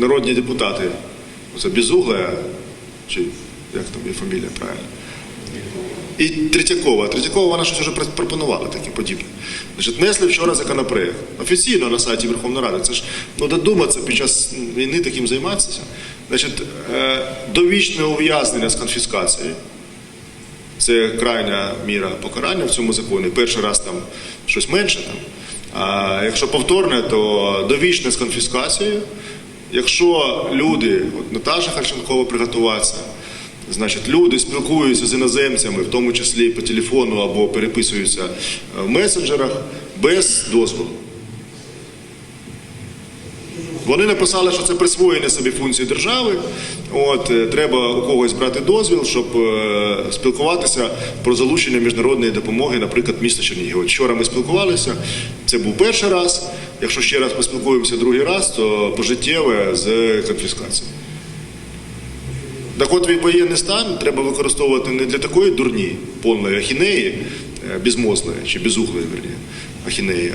народні депутати, це Безугла, чи як там її фамілія правильно. І Третьякова. Третьякова вона щось вже пропонувала таке подібне. Значить, внесли вчора законопроект. Офіційно на сайті Верховної Ради. Це ж ну додуматися під час війни таким займатися. Значить, е, довічне ув'язнення з конфіскацією. Це крайня міра покарання в цьому законі. Перший раз там щось менше. Там. А якщо повторне, то довічне з конфіскацією. Якщо люди, от Наташа Харченкова приготуватися, значить, люди спілкуються з іноземцями, в тому числі по телефону або переписуються в месенджерах без дозволу. Вони написали, що це присвоєння собі функції держави. От е, треба у когось брати дозвіл, щоб е, спілкуватися про залучення міжнародної допомоги, наприклад, міста Чернігів. От Вчора ми спілкувалися. Це був перший раз. Якщо ще раз поспілкуємося другий раз, то пожиттєве з конфіскацією. Так от воєнний стан треба використовувати не для такої дурні, повної ахінеї, е, безмозної чи безуглої, верні, ахінеї,